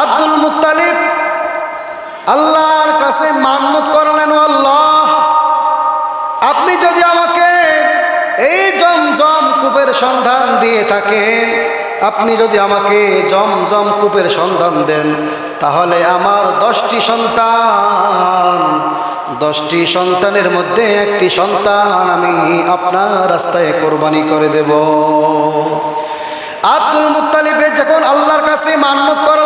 Abdul Muttalib, আল্লাহর কাছে মান্নত করলেন আল্লাহ, আপনি যদি আমাকে এই জমজম কূপের সন্ধান দিয়ে থাকেন, আপনি যদি আমাকে জমজম কূপের সন্ধান দেন, তাহলে আমার দশটি সন্তান, দশটি সন্তানের মধ্যে একটি সন্তান আমি আপনার রাস্তায় কোরবানি করে দেব। আব্দুল মুত্তালিবের যখন আল্লাহর কাছে মান্নত করলেন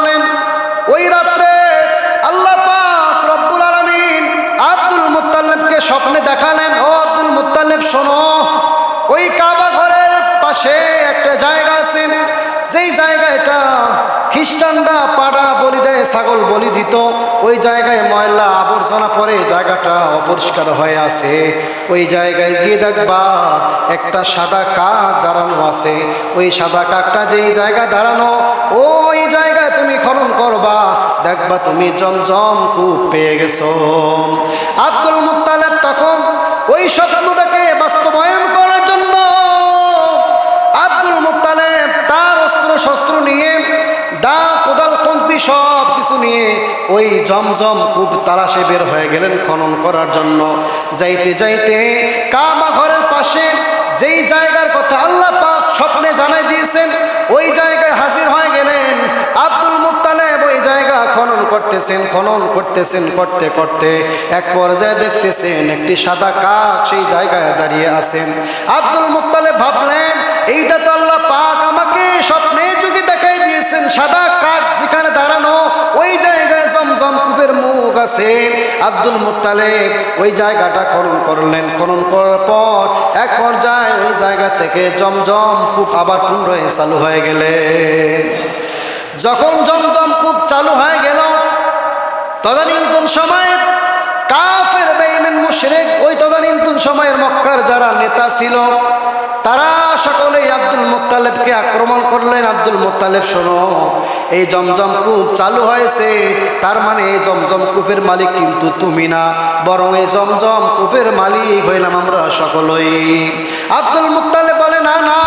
মুত্তালিবকে স্বপ্নে দেখালেন, ও আব্দুল মুত্তালিব, শোনো, ওই কাবা ঘরের পাশে একটা জায়গা আছে। যেই জায়গাটা খ্রিস্টানরা পাড়া বলি দেয় ছাগল বলি দিত, ওই জায়গায় ময়লা আবর্জনা পরে জায়গাটা অপরিষ্কার হয়ে আছে। ওই জায়গায় গিয়ে দেখবা একটা সাদা কাক দাঁড়ানো আছে। ওই সাদা কাকটা যেই জায়গায় দাঁড়ানো, ওই জায়গায় তুমি খনন করবা, দেখবা তুমি জমজম কূপ পেয়ে গেছো। আব্দুল ওই স্বপ্নটাকে বাস্তবায়ন করার জন্য আব্দুল মুত্তালেব তার অস্ত্র শস্ত্র নিয়ে দা কোদাল কন্তি সব কিছু নিয়ে ওই জমজম কূপ তালাশে বের হয়ে গেলেন খনন করার জন্য। যাইতে যাইতে কাবা ঘরের পাশে যেই জায়গার কথা আল্লাহ পাক স্বপ্নে জানাই দিয়েছেন, ওই জায়গায় হাজির হয়ে গেলেন আব্দুল মুত্তালেব ওই জায়গা খনন করতেছেন, খনন করতেছেন করতে করতে এক পর্যায়ে দেখতেছেন একটি সাদা কাক সেই জায়গায় দাঁড়িয়ে আছেন। আব্দুল মুত্তালেব ভাবলেন, এইটা তো আল্লাহ পাক আমাকে স্বপ্নে যুগে দেখাই দিয়েছেন, সাদা কাক যেখানে দাঁড়ানো, ওই জায়গায় জমজম কূপের মুখ আছে। আব্দুল মুত্তালেব ওই জায়গাটা খনন করলেন। খনন করার পর এক পর্যায়ে ওই জায়গা থেকে জমজম কূপ আবার পুনরায় চালু হয়ে গেলে। যখন জমজম কূপ চালু হয়ে গেল তদানীন্তন সময়ে কাফের বেইমেন মুশরিক ওই তদানীন্তন সময়ের মক্কার যারা নেতা ছিল, তারা সকলেই আব্দুল মুত্তালেবকে আক্রমণ করলেন। আব্দুল মুত্তালেব, শোনো, এই জমজম কূপ চালু হয়েছে। তার মানে এই জমজম কূপের মালিক কিন্তু তুমি না, বরং এই জমজম কূপের মালিক হইলাম আমরা সকলেই। আব্দুল মুত্তালেব বলে, না না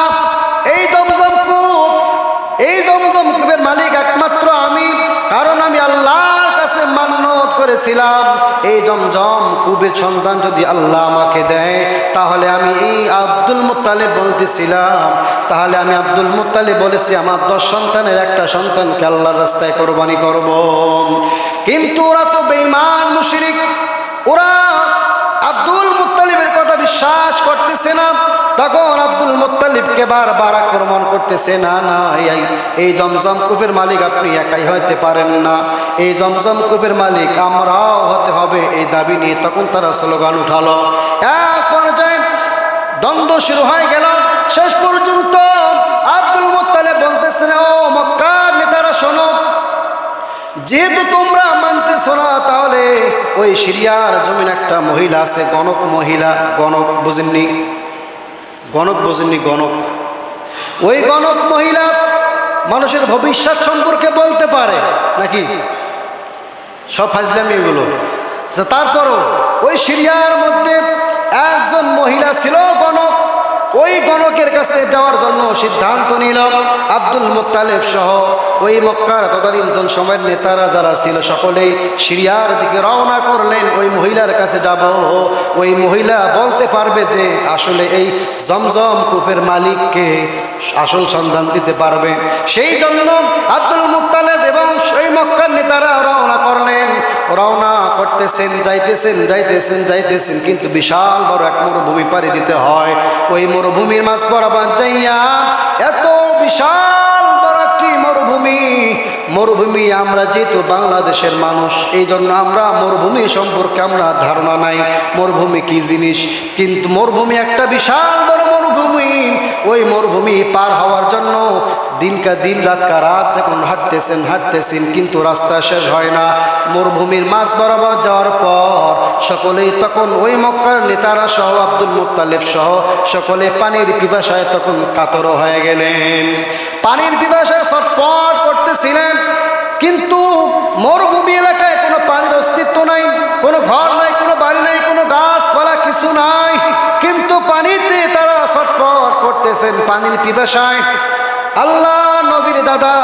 করেছিলাম, এই জমজম কূপের সন্তান যদি আল্লাহ আমাকে দেয়, তাহলে আমি এই আব্দুল মুত্তালিব বলতেছিলাম। তাহলে আমি আব্দুল মুত্তালিব বলেছি, আমার দশ সন্তানের একটা সন্তানকে আল্লাহর রাস্তায় কোরবানি করব। কিন্তু ওরা তো বেঈমান, মুশরিক। ওরা আব্দুল মুত্তালিবের কথা বিশ্বাস করতেছে তখন আব্দুল মুত্তালিবকে বারবার আক্রমণ করতেছে, না না, এই জমজম কূপের মালিক আপনি একাই হইতে পারেন না। এই জমজম কূপের মালিক আমরাও হতে হবে। এই দাবি নিয়ে তখন তারা স্লোগান উঠালো। এক পর্যায়ে দ্বন্দ্ব শুরু হয়ে গেল। শেষ পর্যন্ত আব্দুল মুত্তালিব বলতেছেন, ও মক্কার নেতারা, শোনো, যেহেতু তোমরা মানতেছো না, তাহলে ওই সিরিয়ার জমিন একটা মহিলা আছে, গণক মহিলা, গণক বুঝেননি? গণক বোঝেননি গণক। ওই গণক মহিলা মানুষের ভবিষ্যৎ সম্পর্কে বলতে পারে, নাকি? সব ফাজলামি এগুলো। তারপরও ওই সিরিয়ার মধ্যে একজন মহিলা ছিল গণক ওই গণকের কাছে যাওয়ার জন্য সিদ্ধান্ত নিল আব্দুল মুত্তালেব সহ ওই মক্কার তদানীন্তন সময়ের নেতারা যারা ছিল সকলেই সিরিয়ার দিকে রওনা করলেন, ওই মহিলার কাছে যাব। ওই মহিলা বলতে পারবে যে আসলে এই জমজম কূপের মালিককে আসল সন্ধান দিতে পারবে। সেই জন্য আব্দুল মুত্তালেব এবং সেই মক্কার নেতারা রওনা করলেন। রওনা করতেছেন, যাইতেছেন যাইতেছেন যাইতেছেন, কিন্তু বিশাল বড় এক মরুভূমি পাড়ি দিতে হয়। ওই মরুভূমির মাছ বরাবর যাইয়া এত বিশাল বড় একটি মরুভূমি। মরুভূমি আমরা যেহেতু বাংলাদেশের মানুষ, এই জন্য আমরা মরুভূমি সম্পর্কে আমরা ধারণা নাই। মরুভূমি কি জিনিস? কিন্তু মরুভূমি একটা বিশাল বড় মরুভূমি। ওই মরুভূমি পার হওয়ার জন্য দিনকা দিন রাত কা রাত যখন হাঁটতেছেন হাঁটতেছেন, কিন্তু রাস্তা শেষ হয় না। মরুভূমির মাঝ বরাবর যাওয়ার পর সকলেই তখন ওই মক্কার নেতারা সহ, আব্দুল মুত্তালিব সহ সকলে পানির পিপাসায় তখন কাতর হয়ে গেলেন। পানির পিপাসায় সটপট করতেছিলেন কিন্তু মরুভূমি এলাকায় কোনো পানির অস্তিত্ব নাই, কোনো ঘর নাই, কোনো বাড়ি নাই, কোনো গাছপালা কিছু নাই। ছটফট করতেছেন পানির পিপাসায়। আল্লাহ নবীর দাদা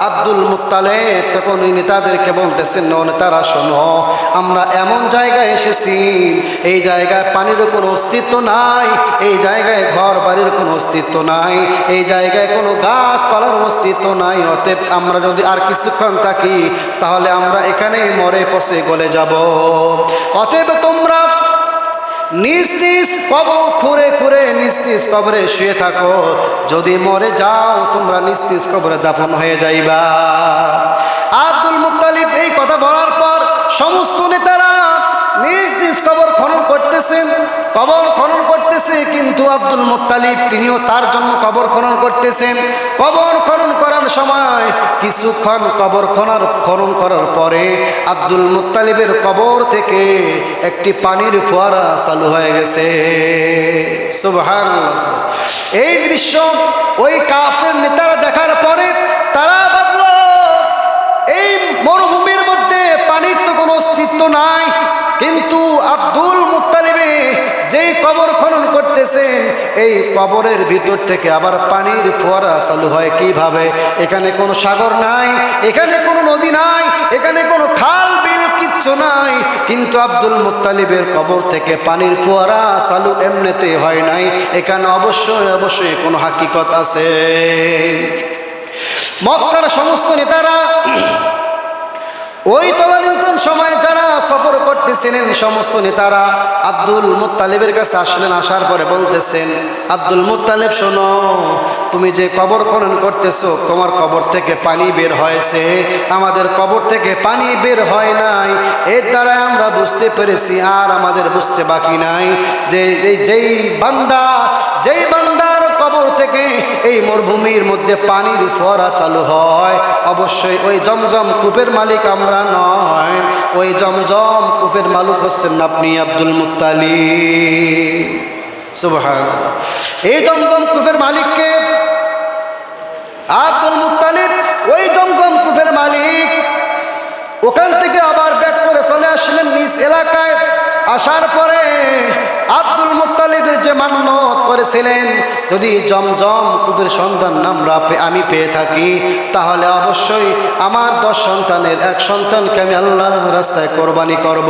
আব্দুল মুত্তালে তখন ওই নেতাদেরকে বলতেছেন "ও নেতারা, শোনো, আমরা এমন জায়গায় এসেছি, এই জায়গায় পানিরও কোনো অস্তিত্ব নাই, এই জায়গায় ঘর বাড়ির কোনো অস্তিত্ব নাই, এই জায়গায় কোনো গাছপালার অস্তিত্ব নাই, অতএব আমরা যদি আর কিছুক্ষণ থাকি, তাহলে আমরা এখানেই মরে পচে গলে যাব। অতএব তোমরা নিজ নিজ কবর খুঁড়ে খুঁড়ে নিজ নিজ কবরে শুয়ে থাকো। যদি মরে যাও, তোমরা নিজ নিজ কবরে দাফন হয়ে যাইবা। আব্দুল মুক্তালিফ এই কথা বলার পর সমস্ত নেতারা নিজ নিজ কবর খনন করতেছেন, কবর খনন করতেছে, কিন্তু আব্দুল মুত্তালিব তিনিও তার জন্য কবর খনন করতেছেন। কবর খনন করার সময় কিছুক্ষণ কবর খনার খনন করার পরে আব্দুল মুত্তালিবের কবর থেকে একটি পানির ফোয়ারা চালু হয়ে গেছে। সুবহানাল্লাহ। এই দৃশ্য ওই কাফের নেতারা দেখার পরে তারা ভাবলো, এই মরুভূমির মধ্যে পানির তো কোনো অস্তিত্ব নাই, কিন্তু আব্দুল মুত্তালিবে যেই কবর খনন করতেছেন। এই কবরের ভিতর থেকে আবার পানির ফোয়ারা চালু হয় কীভাবে? এখানে কোনো সাগর নাই, এখানে কোনো নদী নাই, এখানে কোনো খাল বিল কিচ্ছু নাই। কিন্তু আব্দুল মুত্তালিবের কবর থেকে পানির ফোয়ারা চালু এমনিতে হয় নাই। এখানে অবশ্যই অবশ্যই কোনো হাকিকত আছে। মক্কার সমস্ত নেতারা ওই তদানীন্তন সময় সফর করতেছিলেন সমস্ত নেতারা। আব্দুল মুত্তালিবের কাছে আসলেন, আসার পরে বলতেছেন, আব্দুল মুত্তালিব, শোনো, তুমি যে কবর খনন করতেছো, তোমার কবর থেকে পানি বের হয়েছে। আমাদের কবর থেকে পানি বের হয় নাই। এর দ্বারা আমরা বুঝতে পেরেছি, আর আমাদের বুঝতে বাকি নাই। যে যেই বান্দা, যেই বান্দার কবর থেকে এই মরুভূমির মধ্যে পানির ফোয়ারা চালু হয়। অবশ্যই ওই জমজম কূপের মালিক আমরা নয়। ওই জমজম কূপের মালিক হচ্ছেন আপনি আব্দুল মুত্তালি। সুবহান এই জমজম কূপের মালিককে আব্দুল মুত্তালিব ওই জমজম কূপের মালিক ওখান থেকে আবার করে চলে আসলেন নিজ এলাকায়। আসার পরে আব্দুল মুত্তালিবের যে মান্যত করেছিলেন, যদি জমজম কুবের সন্তান আমরা আমি পেয়ে থাকি, তাহলে অবশ্যই আমার দশ সন্তানের এক সন্তানকে আমি আল্লাহ রাস্তায় কোরবানি করব।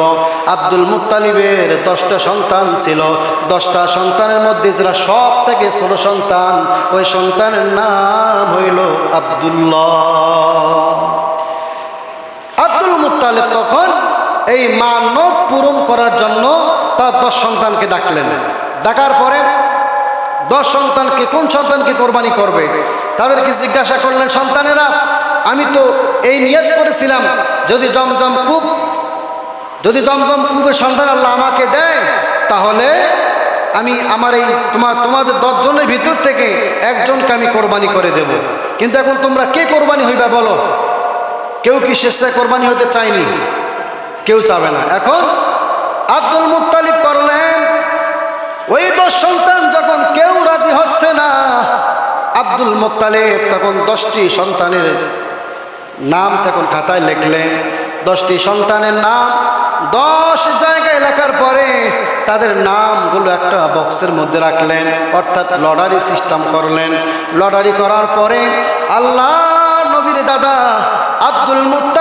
আব্দুল মুত্তালিবের দশটা সন্তান ছিল। দশটা সন্তানের মধ্যে যারা সব থেকে ষোলো সন্তান, ওই সন্তানের নাম হইল আব্দুল্লাহ। আব্দুল মুত্তালিব তখন এই মানত পূরণ করার জন্য তার দশ সন্তানকে ডাকলেন। ডাকার পরে দশ সন্তানকে কোন সন্তানকে কোরবানি করবে? তাদেরকে জিজ্ঞাসা করলেন, সন্তানেরা, আমি তো এই নিয়ত করেছিলাম, যদি জমজম কূপ, যদি জমজম কূপের সন্তান আল্লাহ আমাকে দেয়, তাহলে আমি আমার এই তোমার, তোমাদের দশজনের ভিতর থেকে একজনকে আমি কোরবানি করে দেব। কিন্তু এখন তোমরা কে কোরবানি হইবা বলো? কেউ কি স্বেচ্ছায় কোরবানি হতে চায়নি? কেউ চাবে না। এখন আব্দুল মুত্তালিব করলেন, ওই দশ সন্তান যখন কেউ রাজি হচ্ছে না, আব্দুল মুত্তালিব তখন দশটি সন্তানের নাম তখন খাতায় লিখলেন। দশটি সন্তানের নাম দশ জায়গায় লেখার পরে তাদের নামগুলো একটা বক্সের মধ্যে রাখলেন, অর্থাৎ লটারি সিস্টেম করলেন। লটারি করার পরে আল্লাহ নবীর দাদা আব্দুল তখন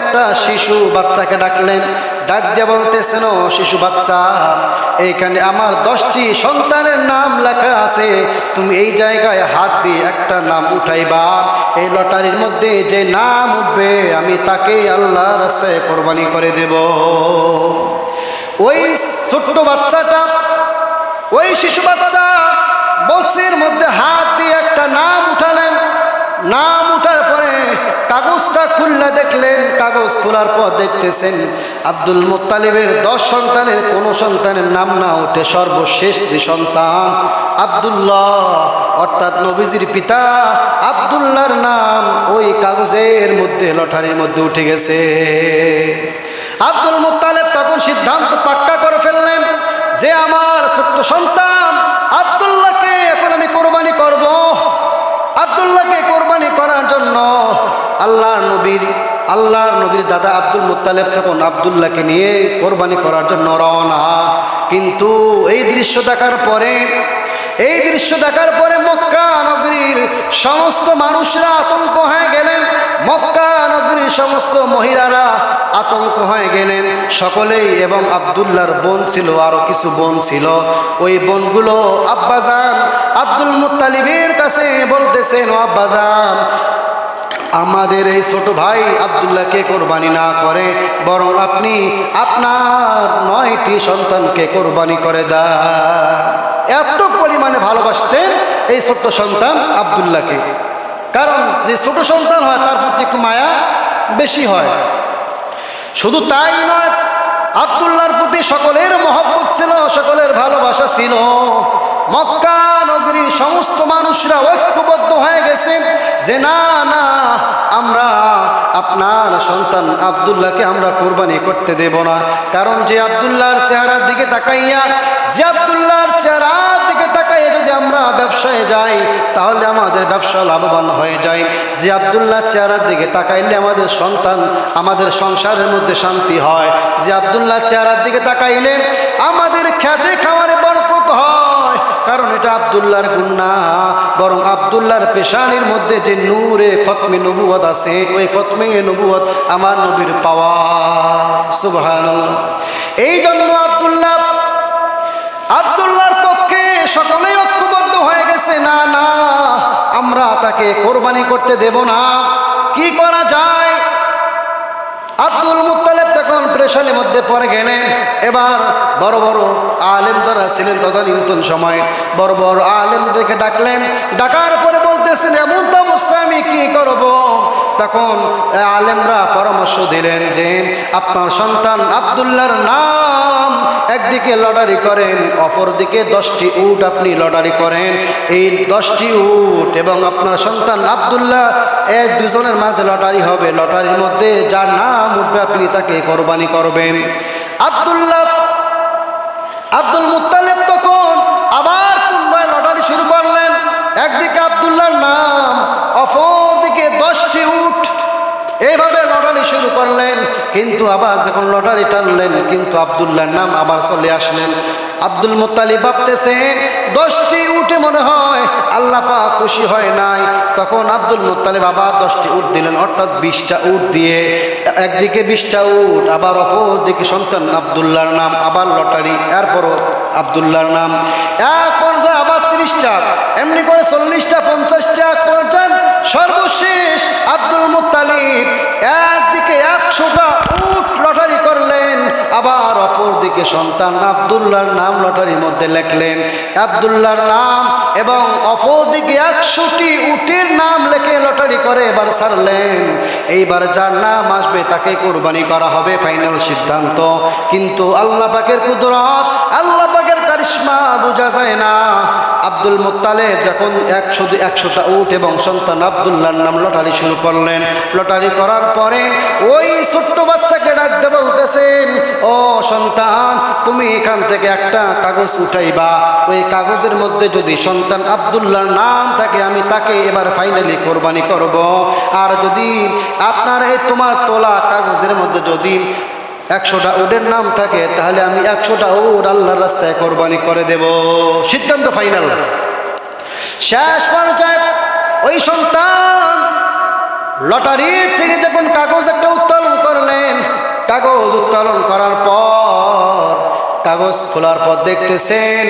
একটা শিশু বাচ্চাকে ডাকলেন, ডাক দিয়ে বলতেছেন, ও শিশু বাচ্চা এইখানে আমার দশটি সন্তানের নাম লেখা আছে। তুমি এই জায়গায় হাত দিয়ে একটা নাম উঠাইবা। এই লটারির মধ্যে যে নাম উঠবে, আমি তাকে আল্লাহ রাস্তায় কোরবানি করে দেব। ওই ছোট্ট বাচ্চাটা, ওই শিশু বাচ্চা কাগজটা খুললে দেখলেন, কাগজ খোলার পর দেখতেছেন আব্দুল মুত্তালিবের দশ সন্তানের, কোনো সন্তানের নাম না উঠে সর্বশেষ যে সন্তান আব্দুল্লাহ। অর্থাৎ নবীজির পিতা আব্দুল্লাহর নাম ওই কাগজের মধ্যে, লটারির মধ্যে উঠে গেছে। আব্দুল মুত্তালেব তখন সিদ্ধান্ত পাক্কা করে ফেললেন যে, আমার ছোট্ট সন্তান আব্দুল্লাহকে এখন আমি কোরবানি করব আব্দুল্লাহকে কোরবানি করার জন্য আল্লাহর নবীর আল্লাহর নবীর দাদা আব্দুল মুত্তালেব তখন আবদুল্লাহকে নিয়ে কোরবানি করার জন্য রওনা। কিন্তু এই দৃশ্য দেখার পরে, এই দৃশ্য দেখার পরে মক্কা নগরীর সমস্ত মানুষরা আতঙ্ক হয়ে গেলেন। মক্কা নগরীর সমস্ত মহিলারা আতঙ্ক হয়ে গেলেন। সকলেই এবং আবদুল্লাহর বোন ছিল, আরও কিছু বোন ছিল। ওই বোনগুলো, আব্বাজান, আব্দুল মুত্তালিবের কাছে বলতেছেন আব্বাজান আমাদের এই ছোট ভাই আবদুল্লাহকে কোরবানি না করে, বরং আপনি আপনার নয়টি সন্তানকে কোরবানি করে দা এত পরিমাণে ভালোবাসতেন এই ছোট্ট সন্তান আবদুল্লাহকে। কারণ যে ছোট সন্তান হয়, তার প্রতি একটু মায়া বেশি হয়। শুধু তাই নয়, আবদুল্লাহর প্রতি সকলের মহব্বত ছিল, সকলের ভালোবাসা ছিল। মক্কা নগরীর সমস্ত মানুষরা ঐক্যবদ্ধ হয়ে গেছে যে না না, আমরা আপনার সন্তান আবদুল্লাহকে আমরা কোরবানি করতে দেব না। কারণ যে আবদুল্লাহর চেহারার দিকে তাকাইয়া, যে আবদুল্লাহর চেহারার দিকে তাকাইয়া যদি আমরা ব্যবসায় যাই, তাহলে আমাদের ব্যবসা লাভবান হয়ে যায়। যে আবদুল্লাহ চেহারার দিকে তাকাইলে আমাদের সন্তান, আমাদের সংসারের মধ্যে শান্তি হয়। যে আবদুল্লাহ চেহারার দিকে তাকাইলে আমাদের বরকত হয় কারণ এটা আবদুল্লাহর গুন্না, বরং আবদুল্লাহর পেশানির মধ্যে যে নূরে খতমে নবুয়ত আছে, ওই খতমে নবুয়ত আমার নবীর পাওয়া। সুবহান এই জন্য আবদুল্লাহ, আবদুল্লাহর পক্ষে সকলেই ঐক্যবদ্ধ হয়ে গেছে, না না, আমরা তাকে কোরবানি করতে দেব না। কি করা যায়? আব্দুল মুত্তালেব তখন প্রেশানের মধ্যে পড়ে গেলেন এবার বড় বড় আলেম যারা ছিলেন তদানীন্তন সময় বড় বড় আলেমদেরকে ডাকলেন। ডাকার পরে বলতেছেন, এমন তো অবস্থা আমি কি করব? তখন আলেমরা পরামর্শ দিলেন যে, আপনার সন্তান আবদুল্লাহর নাম একদিকে লটারি করেন, অপরদিকে দশটি উট আপনি লটারি করেন। এই দশটি উট এবং আপনার সন্তান আবদুল্লাহ এক দুজনের মাঝে লটারি হবে। লটারির মধ্যে যার নাম উঠবে আপনি তাকে কোরবানি করবেন। আবদুল্লাহ, আব্দুল মুত্তালেব কিন্তু আবার যখন লটারি টানলেন, কিন্তু আবদুল্লাহর নাম আবার চলে আসলেন। আব্দুল মুত্তালিব ভাবতেছেন দশটি উঠে মনে হয় আল্লাহ পাক খুশি হয় নাই। তখন আব্দুল মুত্তালিব আবার দশটি উট দিলেন, অর্থাৎ বিশটা উট দিয়ে। একদিকে বিশটা উট, আবার অপর দিকে সন্তান আবদুল্লাহর নাম, আবার লটারি, এরপরও আবদুল্লাহর নাম। এক পর্যায়ে আবার তিরিশটা, এমনি করে চল্লিশটা, পঞ্চাশটা, এক পর্যায়ে সর্বশেষ আব্দুল মুত্তালিব একদিকে একশোটা উট লটারি করলেন, আবার অপর দিকে সন্তান আবদুল্লাহর নাম লটারির মধ্যে লেখলেন। আবদুল্লাহর নাম এবং অপর দিকে একশোটি উটের নাম লেখে লটারি করে এবার ছাড়লেন। এইবার যার নাম আসবে তাকে কোরবানি করা হবে, ফাইনাল সিদ্ধান্ত। কিন্তু আল্লাহ পাকের কুদরত, আল্লাহ পাকের কারিশ্মা বোঝা যায় না। আব্দুল মোত্তালে যখন একশো একশোটা উঠ এবং সন্তান আবদুল্লাহর নাম লটারি শুরু করলেন। লটারি করার পরে ওই ছোট্ট বাচ্চাকে ডাকতে বলতেছেন, ও সন্তান, তুমি এখান থেকে একটা কাগজ উঠাইবা। ওই কাগজের মধ্যে যদি সন্তান আবদুল্লাহর নাম থাকে, আমি তাকে এবার ফাইনালি কোরবানি করব। আর যদি আপনার এই তোমার তোলা কাগজের মধ্যে যদি একশোটা উডের নাম থাকে, তাহলে আমি একশোটা উট আল্লাহর রাস্তায় কোরবানি করে দেব। সিদ্ধান্ত ফাইনাল। শেষ পর্যায়ে ওই সন্তান লটারি থেকে যখন কাগজ একটা উত্তোলন করলেন, কাগজ উত্তোলন করার পর কাগজ খোলার পর দেখতেছেন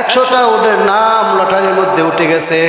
একশোটা উডের নাম লটারির মধ্যে উঠে গেছে।